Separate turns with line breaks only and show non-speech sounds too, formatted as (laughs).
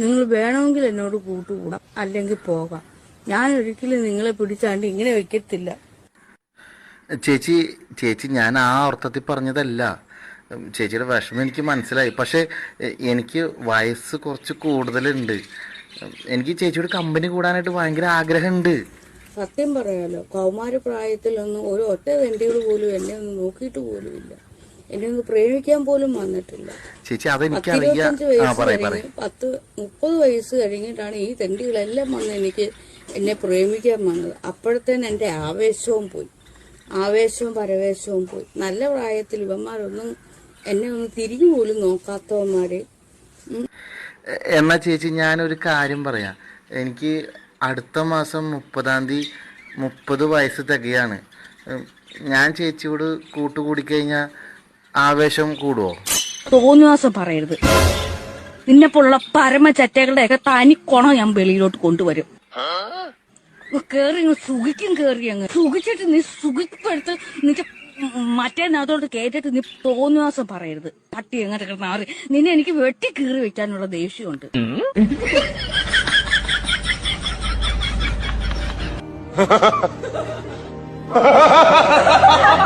നിങ്ങൾ വേണമെങ്കിൽ എന്നോട് കൂട്ടുകൂടാം. അല്ലെങ്കിൽ പോകാം. ഞാൻ ഒരിക്കലും നിങ്ങളെ പിടിച്ചാണ്ട് ഇങ്ങനെ വെക്കത്തില്ല.
ചേച്ചി ചേച്ചി ഞാൻ ആ അർത്ഥത്തിൽ പറഞ്ഞതല്ല. ചേച്ചിയുടെ വിഷമം എനിക്ക് മനസ്സിലായി. പക്ഷെ എനിക്ക് വയസ്സ് കുറച്ച് കൂടുതലുണ്ട്. എനിക്ക് ചേച്ചിയുടെ കമ്പനി കൂടാനായിട്ട് ഭയങ്കര ആഗ്രഹമുണ്ട്.
സത്യം പറയാലോ കൗമാരപ്രായത്തിലൊന്നും ഒരു ഒറ്റ തെണ്ടികൾ പോലും എന്നെ ഒന്ന് നോക്കിയിട്ട് പോലുമില്ല. എന്നെ ഒന്ന് പ്രേമിക്കാൻ പോലും വന്നിട്ടില്ല.
ചേച്ചി അതെനിക്കറിയാം.
കഴിഞ്ഞ് പത്ത് മുപ്പത് വയസ്സ് കഴിഞ്ഞിട്ടാണ് ഈ തെണ്ടികളെല്ലാം വന്ന് എനിക്ക് എന്നെ പ്രേമിക്കാൻ വന്നത്. അപ്പോഴത്തേന് എന്റെ ആവേശവും പോയി. ആവേശവും പരവേശവും പോയി. നല്ല പ്രായത്തിൽ ഇവന്മാരൊന്നും എന്നെ ഒന്ന് തിരിഞ്ഞു പോലും നോക്കാത്തവന്മാര്.
എന്നാ ചേച്ചി ഞാനൊരു കാര്യം പറയാം. എനിക്ക് അടുത്ത മാസം മുപ്പതാം തീയതി മുപ്പത് വയസ്സ് തികയാണ്. ഞാൻ ചേച്ചിയോട് കൂട്ടുകൂടിക്കഴിഞ്ഞാൽ ആവേശം കൂടുവോ?
തോന്നുവാസം പറയരുത്. നിന്നെപ്പോലുള്ള പരമചറ്റകളുടെ ഒക്കെ തനിക്കൊണം ഞാൻ വെളിയിലോട്ട് കൊണ്ടുവരും. കേറി സുഖിക്കും കേറി അങ്ങ്. സുഖിച്ചിട്ട് നീ സുഖിപ്പെടുത്ത് നിന്റെ മറ്റേ നാത്തോട്ട് കേട്ടിട്ട് നീ തോന്നുവാസം പറയരുത്. പട്ടി എങ്ങനെ മാറി നിന്നെ എനിക്ക് വെട്ടി കീറി വെക്കാനുള്ള ദേഷ്യമുണ്ട്. (laughs)